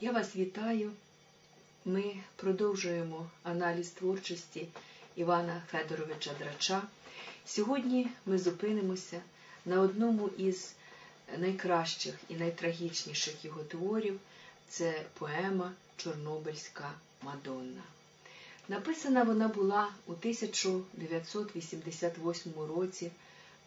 Я вас вітаю. Ми продовжуємо аналіз творчості Івана Федоровича Драча. Сьогодні ми зупинимося на одному із найкращих і найтрагічніших його творів це поема Чорнобильська Мадонна. Написана вона була у 1988 році,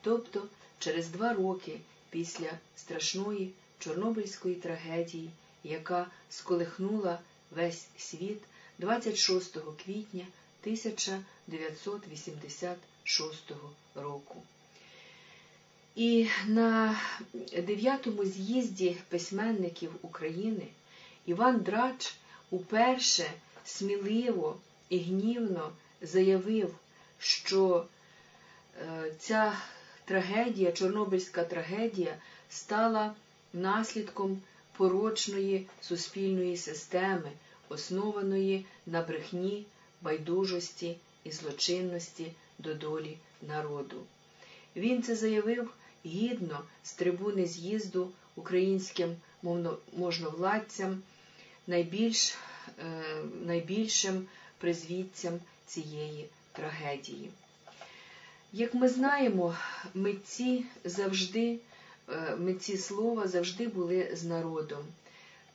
тобто через два роки після страшної Чорнобильської трагедії, яка сколихнула весь світ 26 квітня 1986 року. І на дев'ятому з'їзді письменників України Іван Драч уперше сміливо і гнівно заявив, що ця трагедія, Чорнобильська трагедія, стала наслідком порочної суспільної системи, основаної на брехні, байдужості і злочинності до долі народу. Він це заявив гідно з трибуни з'їзду українським можновладцям, найбільш, найбільшим призвідцям цієї трагедії. Як ми знаємо, митці завжди, митці слова завжди були з народом.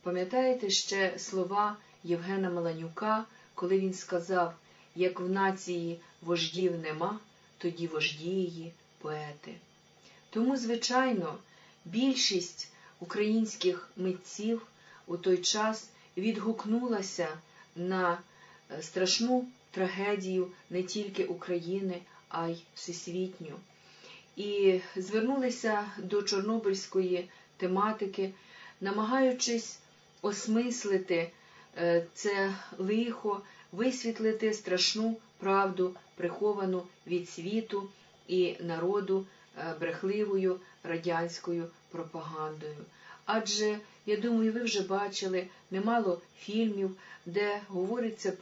Пам'ятаєте ще слова Євгена Маланюка, коли він сказав, як в нації вождів нема, тоді вожді її поети. Тому, звичайно, більшість українських митців у той час відгукнулася на страшну трагедію не тільки України, а й всесвітню. І звернулися до Чорнобильської тематики, намагаючись осмислити це лихо, висвітлити страшну правду, приховану від світу і народу брехливою радянською пропагандою. Адже, я думаю, ви вже бачили немало фільмів, де говориться